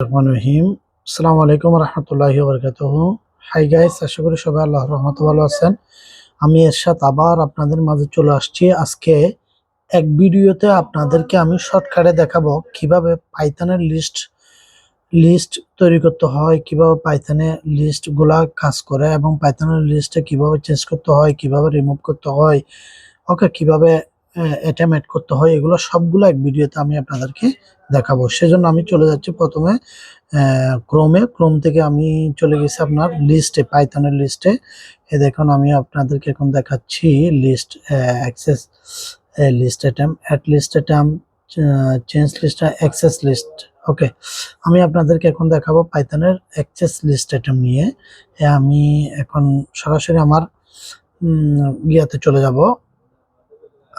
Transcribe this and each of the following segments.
রহমান রহিম। আসসালামু আলাইকুম রহমতুল্লাহ বরকাত হাই গাইস আশা করি সবাই আল্লাহ রহমত ভালো আছেন। আমি এরশাদ, আবার আপনাদের মাঝে চলে আসছি। আজকে এক ভিডিওতে আপনাদেরকে আমি শর্টকাটে দেখাবো কীভাবে পাইথনের লিস্ট লিস্ট তৈরি করতে হয়, কীভাবে পাইথনের লিস্টগুলা কাজ করে এবং পাইথনের লিস্টে কীভাবে চেঞ্জ করতে হয়, কীভাবে রিমুভ করতে হয় ওকে কীভাবে অ্যাটেম অ্যাড করতে হয়, এগুলো সবগুলো এক ভিডিওতে আমি আপনাদেরকে দেখাবো। সেজন্য আমি চলে যাচ্ছি প্রথমে ক্রোমে ক্রোম থেকে আমি চলে গেছি আপনার লিস্টে পাইথনের লিস্টে এ দেখুন, আমি আপনাদেরকে এখন দেখাচ্ছি list access list item at list item change list access list okay আমি আপনাদেরকে এখন দেখাবো পাইথনের অ্যাক্সেস লিস্ট অ্যাটেম নিয়ে। আমি এখন সরাসরি আমার ইয়াতে চলে যাব।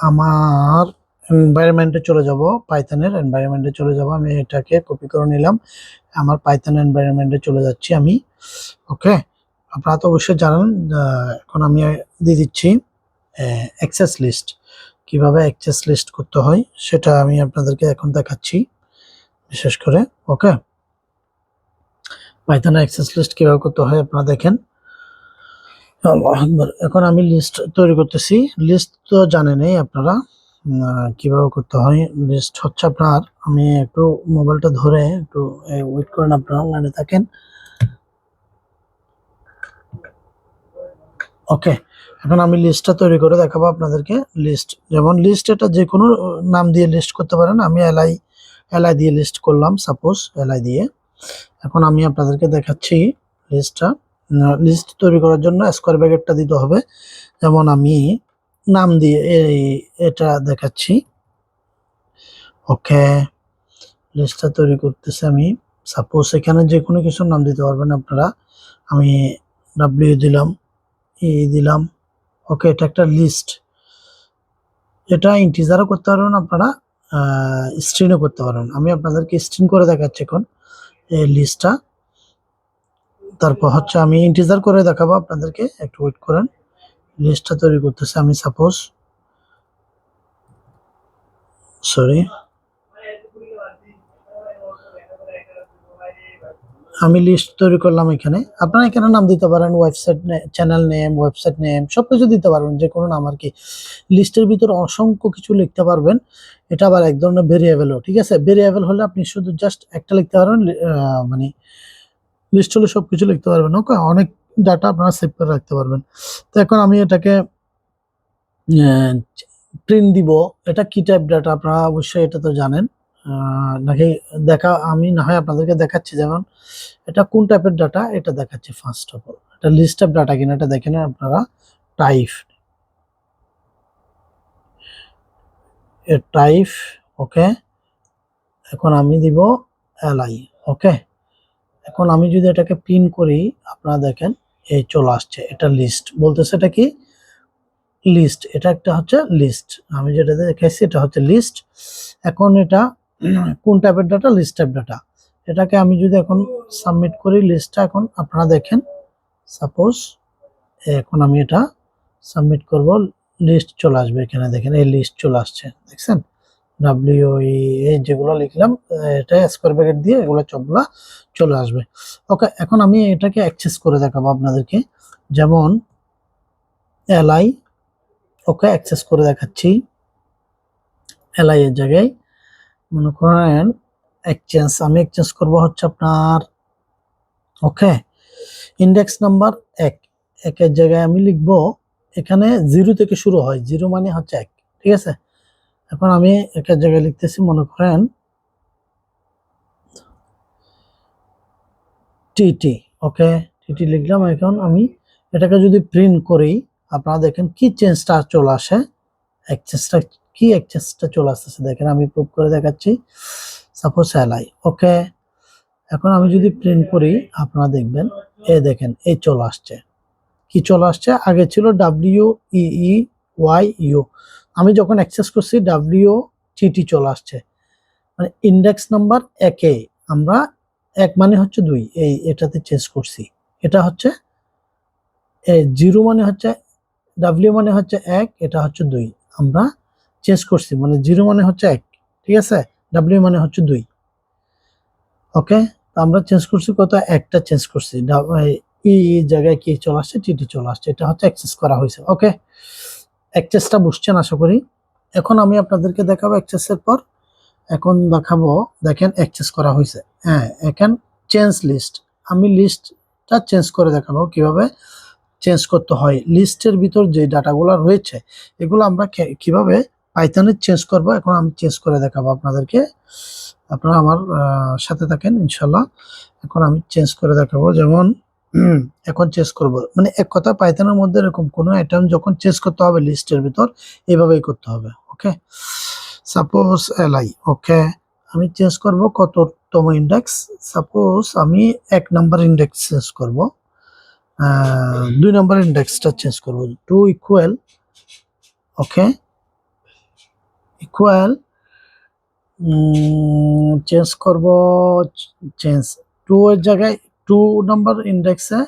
আমার এনভায়রনমেন্টে চলে যাব পাইথনের এনভায়রনমেন্টে চলে যাব, আমি এটাকে কপি করে নিলাম। আমার পাইথন এনভায়রনমেন্টে চলে যাচ্ছি আমি ওকে আপনারা তো অবশ্যই জানেন এখন আমি দিয়ে দিচ্ছি অ্যাক্সেস লিস্ট কীভাবে অ্যাক্সেস লিস্ট করতে হয়, সেটা আমি আপনাদেরকে এখন দেখাচ্ছি, বিশেষ করে ওকে পাইথনের অ্যাক্সেস লিস্ট কীভাবে করতে হয়, আপনারা দেখেন। এখন আমি লিস্ট তৈরি করতেছি। লিস্ট তো জানেনই আপনারা। কীভাবে করতে হয় লিস্ট হচ্ছে আপনার, আমি একটু মোবাইলটা ধরে একটু ওয়েট করেন আপনারা লাইনে থাকেন। ওকে এখন আমি লিস্টটা তৈরি করে দেখাবো আপনাদেরকে। লিস্ট যেমন লিস্ট এটা যে কোনো নাম দিয়ে লিস্ট করতে পারেন। আমি এলআই এলআই দিয়ে লিস্ট করলাম সাপোজ এলআই দিয়ে। এখন আমি আপনাদেরকে দেখাচ্ছি লিস্টটা লিস্ট তৈরি করার জন্য স্কোয়ার ব্র্যাকেটটা দিতে হবে। যেমন আমি নাম দিয়ে এই, এটা দেখাচ্ছি। ওকে লিস্টটা তৈরি করতেছি আমি। সাপোজ এখানে যে কোনো কিছুর নাম দিতে পারবেন আপনারা। আমি ডাব্লিউ দিলাম ই দিলাম। ওকে এটা একটা লিস্ট এটা ইন্টিজারও করতে পারবেন আপনারা স্ক্রিনও করতে পারবেন। আমি আপনাদেরকে স্ক্রিন করে দেখাচ্ছি এখন এই লিস্টটা তারপর হচ্ছে আমি ইন্টিজার করে দেখাবো আপনাদেরকে, একটু ওয়েট করেন। লিস্টটা তৈরি করতেছে আমি সাপোজ সরি আমি লিস্ট তৈরি করলাম এখানে। আপনারা এখানে নাম দিতে পারেন website channel name website name সব কিছু দিতে পারবেন, যে কোনো নাম আর কি। লিস্টের ভিতর অসংখ্য কিছু লিখতে পারবেন, এটা আবার এক ধরনের ভেরিয়েবলও ঠিক আছে? ভেরিয়েবল হলে আপনি শুধু জাস্ট একটা লিখতে পারবেন মানে লিস্ট হলে সব কিছু লিখতে পারবেন ওকে অনেক ডাটা আপনারা সেভ করে রাখতে পারবেন। তো এখন আমি এটাকে প্রিন্ট দিব। এটা কি টাইপ ডাটা আপনারা অবশ্যই এটা তো জানেন। নাকি দেখা, আমি না হয় আপনাদেরকে দেখাচ্ছি, যেমন এটা কোন টাইপের ডাটা এটা দেখাচ্ছি ফার্স্ট অফ অল এটা লিস্ট টাইপ ডাটা কিনা, এটা দেখেন আপনারা। টাইপের টাইপ ওকে এখন আমি দিব এলআই ওকে এখন আমি যদি এটাকে প্রিন্ট করি, আপনারা দেখেন, এই চলে আসছে, এটা লিস্ট বলতেছে এটা কি? লিস্ট এটা একটা হচ্ছে লিস্ট আমি যেটা দেখেছি, এটা হচ্ছে লিস্ট এখন এটা কোন টাইপের ডাটা লিস্ট টাইপ ডাটা এটাকে আমি যদি এখন সাবমিট করি লিস্টটা এখন আপনারা দেখেন সাপোজ এখন আমি এটা সাবমিট করব লিস্ট চলে আসবে এখানে, দেখেন, এই লিস্ট চলে আসছে, দেখছেন? ডাব্লিউ এই যেগুলো লিখলাম, এটা স্কোয়ার ব্র্যাকেট দিয়ে এগুলো সবগুলা চলে আসবে। ওকে এখন আমি এটাকে অ্যাক্সেস করে দেখাবো আপনাদেরকে। যেমন এলআই ওকে অ্যাক্সেস করে দেখাচ্ছি। এলআই এর জায়গায়। মনে করেন এক্সচেঞ্জ আমি এক্সচেঞ্জ করব হচ্ছে আপনার ওকে ইন্ডেক্স নাম্বার এক। একের জায়গায় আমি লিখব, এখানে জিরো থেকে শুরু হয়। জিরো মানে হচ্ছে এক, ঠিক আছে? এখন আমি একের জায়গায় লিখতেছি, মনে করেন টিটি ওকে টিটি লিখলাম, এখন আমি এটাকে যদি প্রিন্ট করি, আপনারা দেখেন কি চেঞ্জটা চলে আসে এক্সচেঞ্জটা কি এক্সচেঞ্জটা চলে আসতেছে, দেখেন আমি প্রুভ করে দেখাচ্ছি সাপোজ এলআই ওকে এখন আমি যদি প্রিন্ট করি, আপনারা দেখবেন, এ দেখেন এই চলে আসছে। কি চলে আসছে? আগে ছিল ডাব্লিউ ই ওয়াই ইউ আমি যখন অ্যাক্সেস করছি ডাব্লিউ টিটি চলে আসছে। মানে ইন্ডেক্স নাম্বার একে আমরা এক মানে হচ্ছে দুই, এই এটাতে চেঞ্জ করছি। এটা হচ্ছে জিরো মানে হচ্ছে ডাব্লিউ মানে হচ্ছে এক, এটা হচ্ছে দুই। আমরা চেঞ্জ করছি মানে জিরো মানে হচ্ছে এক, ঠিক আছে? ডাব্লিউ মানে হচ্ছে দুই। ওকে আমরা চেঞ্জ করছি কত? একটা চেঞ্জ করছি। ই জায়গায় কি চলে আসছে? টিটি চলে আসছে। এটা হচ্ছে অ্যাক্সেস করা হয়েছে। ওকে অ্যাক্সেসটা বুঝছেন আশা করি। এখন আমি আপনাদেরকে দেখাবো অ্যাক্সেসের পর। এখন দেখাবো, দেখেন অ্যাক্সেস করা হয়েছে। হ্যাঁ এখন চেঞ্জ লিস্ট আমি লিস্টটা চেঞ্জ করে দেখাবো কীভাবে চেঞ্জ করতে হয়। লিস্টের ভিতর যে ডাটাগুলো রয়েছে, এগুলো আমরা কীভাবে পাইথনে চেঞ্জ করব, এখন আমি চেঞ্জ করে দেখাবো আপনাদেরকে। আপনারা আমার সাথে থাকেন ইনশাল্লাহ এখন আমি চেঞ্জ করে দেখাবো। যেমন এখন চেঞ্জ করব। মানে এক কথা পাইথনের মধ্যে এরকম কোনো আইটেম যখন চেঞ্জ করতে হবে লিস্টের ভিতর এইভাবেই করতে হবে ওকে সাপোজ এলআই ওকে আমি চেঞ্জ করব কততম ইন্ডেক্স সাপোজ আমি এক নাম্বার ইন্ডেক্স চেঞ্জ করব দুই নাম্বার ইন্ডেক্সটা চেঞ্জ করব two equal okay equal change করব চেঞ্জ টু এর জায়গায় টু নাম্বার ইন্ডেক্সে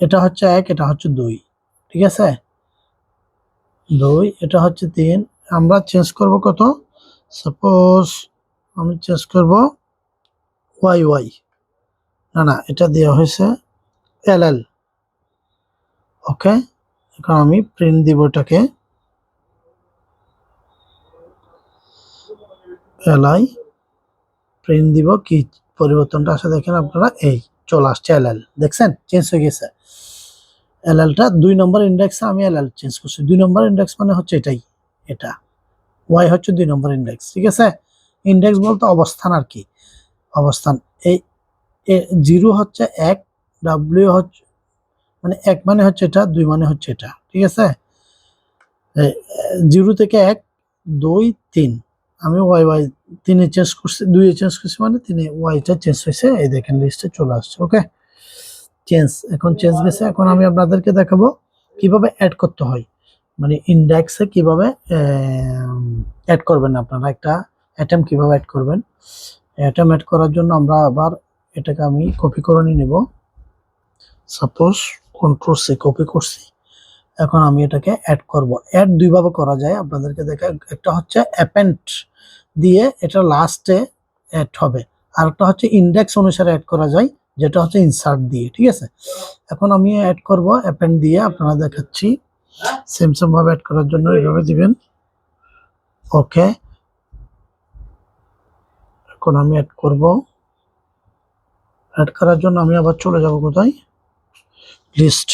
এটা হচ্ছে এক, এটা হচ্ছে দুই, ঠিক আছে? দুই, এটা হচ্ছে তিন। আমরা চেঞ্জ করব কত? সাপোজ আমি চেঞ্জ করব ওয়াই ওয়াই। না না, এটা দেওয়া হয়েছে এল এল। ওকে? এখন আমি প্রিন্ট দিব এটাকে। এলআই প্রিন্ট দিব কি? পরিবর্তনটা আসে, দেখেন আপনারা এই চলে আসছে এল এল দেখছেন? চেঞ্জ হয়ে গেছে। এল এলটা দুই নম্বর ইন্ডেক্সে আমি এল এল চেঞ্জ করছি। দুই নম্বর ইন্ডেক্স মানে হচ্ছে এটাই, এটা। ওয়াই হচ্ছে দুই নম্বর ইন্ডেক্স ঠিক আছে? ইন্ডেক্স বলতে অবস্থান আর কি? অবস্থান। এই জিরো হচ্ছে এক ডাব্লিউ হচ্ছে মানে এক মানে হচ্ছে এটা, দুই মানে হচ্ছে এটা, ঠিক আছে? জিরো থেকে এক, দুই, তিন। আমি ওয়াই ওয়াই তিনে চেঞ্জ করছি, দুইয়ে চেঞ্জ করছি মানে তিনে ওয়াইটা চেঞ্জ হয়েছে। এই দেখেন লিস্টে চলে আসছে ওকে চেঞ্জ এখন চেঞ্জ গেছে। এখন আমি আপনাদেরকে দেখাবো কীভাবে অ্যাড করতে হয়। মানে ইন্ডেক্সে কীভাবে অ্যাড করবেন আপনারা, একটা অ্যাটেম কীভাবে অ্যাড করবেন। অ্যাটেম অ্যাড করার জন্য আমরা আবার এটাকে আমি কপি করে নিয়ে নেব। সাপোজ কন্ট্রোল সি কপি করছি। এখন আমি এটাকে অ্যাড করব। অ্যাড দুইভাবে করা যায়। আপনাদেরকে দেখা একটা হচ্ছে অ্যাপেন্ট দিয়ে এটা লাস্টে অ্যাড হবে। আর একটা হচ্ছে ইন্ডেক্স অনুসারে অ্যাড করা যায়, যেটা হচ্ছে ইনসার্ট দিয়ে, ঠিক আছে? এখন আমি অ্যাড করব অ্যাপেন্ট দিয়ে, আপনারা দেখাচ্ছি। সেম ভাবে অ্যাড করার জন্য এইভাবে দিবেন। ওকে এখন আমি অ্যাড করব। অ্যাড করার জন্য আমি আবার চলে যাব কোথায়? লিস্ট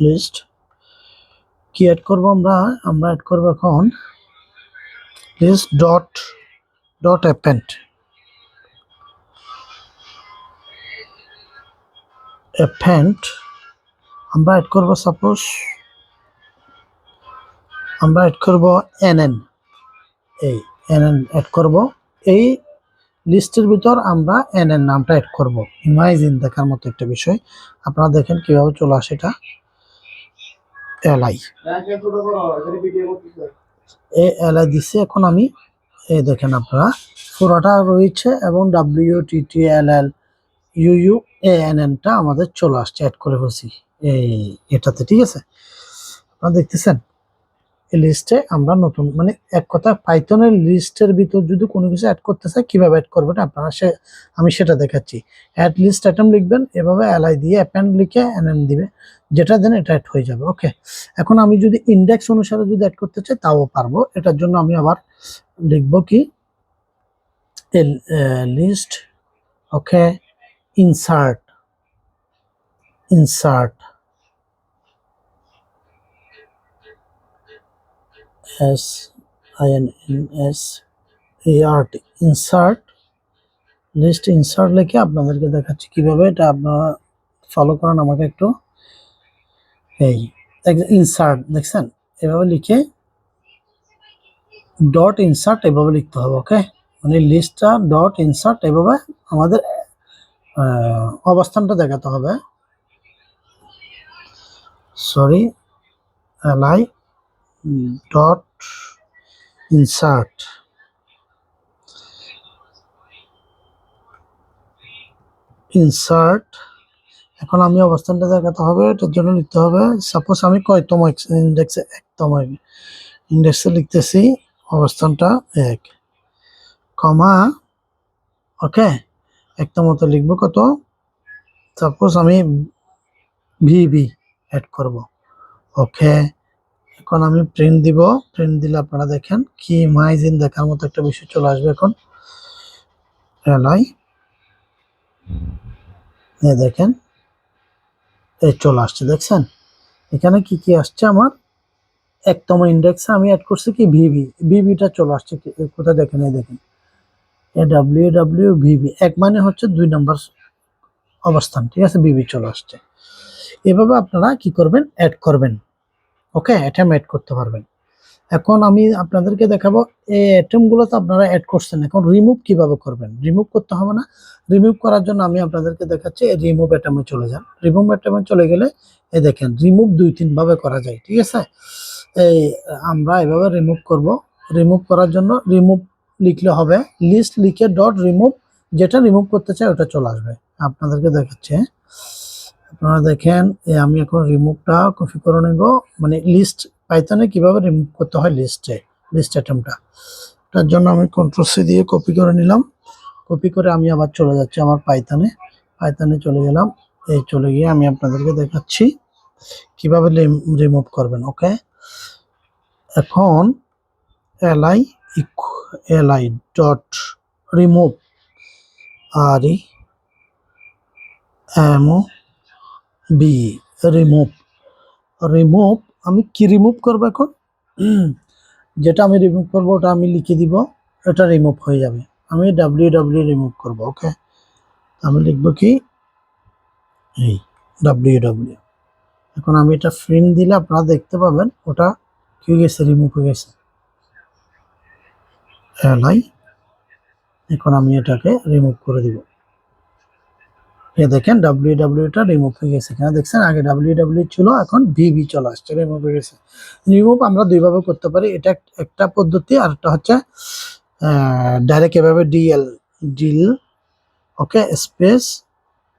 লিস্ট কি অ্যাড করব আমরা? আমরা অ্যাড করব এখন list dot dot append append আমরা অ্যাড করব সাপোজ আমরা অ্যাড করব এনএন এই এনএন অ্যাড করব এই লিস্টের ভিতর আমরা এনএন নামটা অ্যাড করব। ইমাজিন দেখার মতো একটা বিষয়। আপনারা দেখেন কীভাবে চলে আসে এটা। এলআই এ এলআই দিচ্ছে এখন আমি এই দেখেন আপনারা। পুরোটা রয়েছে এবং W T T L L U U A N এনটা আমাদের চলে আসছে অ্যাড করে ফেলছি। এই এটাতে, ঠিক আছে? আপনারা দেখতেছেন? লিস্টে আমরা নতুন মানে এক কথা পাইথনের লিস্টের ভিতর যদি কোনো কিছু অ্যাড করতে চাই, কীভাবে অ্যাড করবেন আপনারা সে, আমি সেটা দেখাচ্ছি। অ্যাড লিস্ট অ্যাটেম লিখবেন, এভাবে এলআই দিয়ে অ্যাপেন্ড লিখে এনএন দিবে, যেটা দেন এটা অ্যাড হয়ে যাবে ওকে এখন আমি যদি ইন্ডেক্স অনুসারে যদি অ্যাড করতে চাই, তাও পারব। এটার জন্য আমি আবার লিখব কি? List okay insert insert S I N N S A R T insert list insert লিখে আপনাদেরকে দেখাচ্ছি কীভাবে এটা আপনারা ফলো করেন আমাকে একটু। এই ইনসার্ট দেখছেন? এভাবে লিখে ডট ইনসার্ট এভাবে লিখতে হবে ওকে মানে লিস্টটা ডট ইনসার্ট এভাবে আমাদের অবস্থানটা দেখাতে হবে। Sorry LI dot insert insert এখন আমি অবস্থানটা দেখাতে হবে, এটার জন্য লিখতে হবে সাপোজ আমি কয়তম ইন্ডেক্সে একতম ইন্ডেক্সে লিখতেছি, অবস্থানটা এক, কমা ওকে একটা মতো লিখব কত? সাপোজ আমি ভি ভিবি অ্যাড করব ওকে এখন আমি প্রিন্ট দিব। প্রিন্ট দিলে আপনারা দেখেন কি মাইজিন দেখার মতো একটা বিষয় চলে আসবে এখন। এলাই দেখেন এই চলে আসছে, দেখছেন? এখানে কি কি আসছে আমার? একতম ইন্ডেক্সে আমি অ্যাড করছি কি ভিভি? ভিভিটা চলে আসছে কোথায় দেখেন, এই দেখেন। A W W V V. এক মানে হচ্ছে দুই নম্বর অবস্থান, ঠিক আছে? ভিভি চলে আসছে। এভাবে আপনারা কি করবেন? অ্যাড করবেন। ওকে অ্যাটেম অ্যাড করতে পারবেন। এখন আমি আপনাদেরকে দেখাবো, এই অ্যাটেমগুলো তো আপনারা অ্যাড করছেন। এখন রিমুভ কীভাবে করবেন? রিমুভ করতে হবে না। রিমুভ করার জন্য আমি আপনাদেরকে দেখাচ্ছি রিমুভ অ্যাটেমে চলে যান। রিমুভ অ্যাটেমে চলে গেলে, এই দেখেন রিমুভ দুই তিনভাবে করা যায়, ঠিক আছে? এই, আমরা এভাবে রিমুভ করব। রিমুভ করার জন্য রিমুভ লিখলে হবে লিস্ট লিখে ডট রিমুভ যেটা রিমুভ করতে চাই ওটা চলে আসবে। আপনাদেরকে দেখাচ্ছে আপনারা দেখেন আমি এখন রিমুভটা কপি করে নেব। মানে লিস্ট পাইথনে কীভাবে রিমুভ করতে হয় লিস্টে লিস্ট আইটেমটা তার জন্য আমি কন্ট্রোল সি দিয়ে কপি করে নিলাম। কপি করে আমি আবার চলে যাচ্ছি আমার পাইথনে পাইথনে চলে গেলাম। এই চলে গিয়ে আমি আপনাদেরকে দেখাচ্ছি কীভাবে রিমুভ করবেন ওকে এখন LI LI dot remove R E M B remove remove আমি কি রিমুভ করব এখন? যেটা আমি রিমুভ করব, ওটা আমি লিখে দিব, এটা রিমুভ হয়ে যাবে। আমি ডাব্লিউ ডাব্লিউ রিমুভ করব ওকে আমি লিখব কি? এই ডাব্লিউ ডাব্লিউ এখন আমি এটা প্রিন্ট দিলে আপনারা দেখতে পাবেন, ওটা কি গেছে রিমুভ হয়ে গেছে। এখন আমি এটাকে রিমুভ করে দিব। এ দেখেন ডাব্লিউ ডাব্লিউটা রিমুভ হয়ে গেছে। এখানে দেখছেন আগে ডাব্লিউ ডাব্লিউ ছিল, এখন ভিভি চলে আসছে রিমুভ হয়ে গেছে। রিমুভ আমরা দুইভাবে করতে পারি। এটা একটা পদ্ধতি, আর একটা হচ্ছে ডাইরেক্ট এভাবে DL del okay space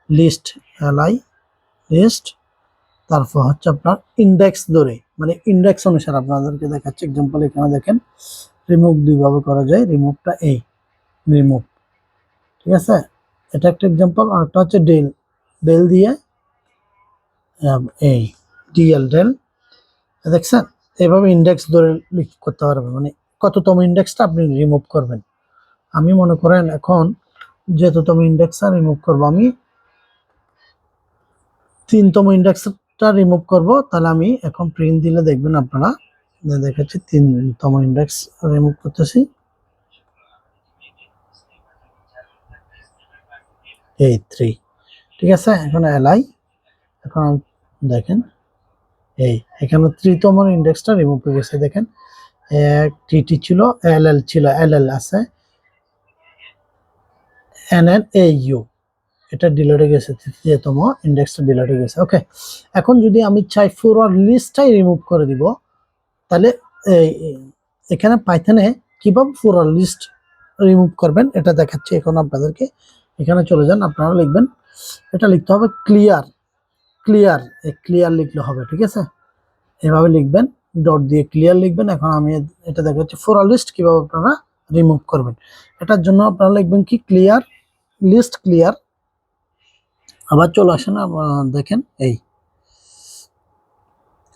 list LI list তারপর হচ্ছে আপনার ইন্ডেক্স ধরে। মানে ইন্ডেক্স অনুসারে আপনাদেরকে দেখাচ্ছে। এক্সাম্পল এখানে দেখেন রিমুভ দুইভাবে করা যায়। রিমুভটা এই রিমুভ ঠিক আছে? এটা একটা এক্সাম্পল আর একটা হচ্ছে ডেল। ডেল দিয়ে এই ডিএল ডেল। দেখছেন? এভাবে ইন্ডেক্স ধরে করতে পারবেন। মানে কততম ইন্ডেক্সটা আপনি রিমুভ করবেন। আমি মনে করেন এখন যেততম ইন্ডেক্সটা রিমুভ করব, আমি তিনতম ইন্ডেক্সটা রিমুভ করব, তাহলে আমি এখন প্রিন্ট দিলে দেখবেন আপনারা দেখাচ্ছি তিনতম ইন্ডেক্স রিমুভ করতেছি। এই থ্রি ঠিক আছে? এখন এলআই এখন দেখেন। এই, এখানে তৃতীয় ইন্ডেক্সটা রিমুভ হয়ে গেছে, দেখেন। এক টিটি ছিল এল এল ছিল এল এল আছে। এন এন এ ইউ এটা ডিলেট হয়ে গেছে, তৃতীয়তম ইন্ডেক্সটা ডিলেট হয়ে গেছে ওকে এখন যদি আমি চাই ফরওয়ার্ড লিস্টটাই রিমুভ করে দিব, তাহলে এই, এখানে পাইথনে কীভাবে ফরওয়ার্ড লিস্ট রিমুভ করবেন, এটা দেখাচ্ছি এখন আপনাদেরকে। এখানে চলে যান, আপনারা লিখবেন। এটা লিখতে হবে ক্লিয়ার ক্লিয়ার এই ক্লিয়ার লিখলে হবে, ঠিক আছে? এভাবে লিখবেন ডট দিয়ে ক্লিয়ার লিখবেন। এখন আমি এটা দেখা দেখাচ্ছি ফরওয়ার্ড লিস্ট কীভাবে আপনারা রিমুভ করবেন। এটার জন্য আপনারা লিখবেন কি ক্লিয়ার লিস্ট ক্লিয়ার আবার চলে আসেন দেখেন, এই।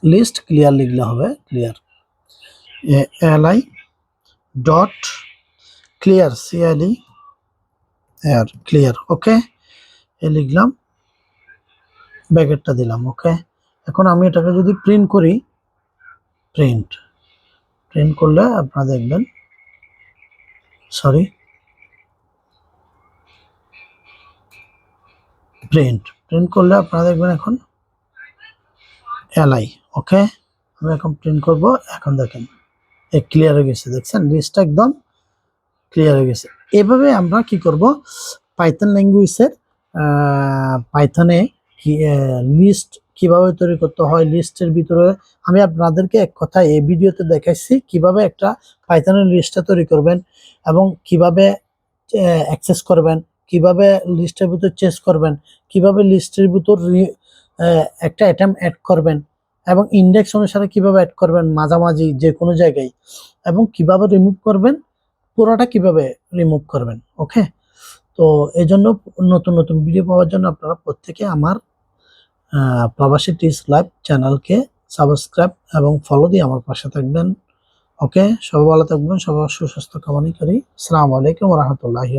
লিস্ট ক্লিয়ার লিখলে হবে clear L I dot clear CLE এর ক্লিয়ার ওকে এ লিখলাম। ব্যাকেটটা দিলাম ওকে এখন আমি এটাকে যদি প্রিন্ট করি প্রিন্ট প্রিন্ট করলে আপনারা দেখবেন সরি প্রিন্ট প্রিন্ট করলে আপনারা দেখবেন এখন এলআই ওকে আমি এখন প্রিন্ট করব, এখন দেখেন, এ ক্লিয়ার হয়ে গেছে, দেখছেন? লিস্টটা একদম ক্লিয়ার হয়ে গেছে। এভাবে আমরা কি করব? পাইথন ল্যাঙ্গুয়েজের পাইথনে লিস্ট কীভাবে তৈরি করতে হয় লিস্টের ভিতরে আমি আপনাদেরকে এক কথা এই ভিডিওতে দেখাইছি কীভাবে একটা পাইথনের লিস্টটা তৈরি করবেন এবং কীভাবে অ্যাক্সেস করবেন, কীভাবে লিস্টের ভিতর চেস করবেন, কীভাবে লিস্টের ভিতর একটা অ্যাটাম অ্যাড করবেন এবং ইন্ডেক্স অনুসারে কীভাবে অ্যাড করবেন, মাঝামাঝি যে কোনো জায়গায় এবং কীভাবে রিমুভ করবেন পুরোটা কীভাবে রিমুভ করবেন? ওকে তো এই জন্য নতুন নতুন ভিডিও পাওয়ার জন্য আপনারা প্রত্যেকে আমার প্রবাসী টিস লাইভ চ্যানেলকে সাবস্ক্রাইব এবং ফলো দিয়ে আমার পাশে থাকবেন। ওকে সবাই ভালো থাকবেন, সবার সুস্বাস্থ্য কামনা করি। আসসালামু আলাইকুম রহমতুল্লাহি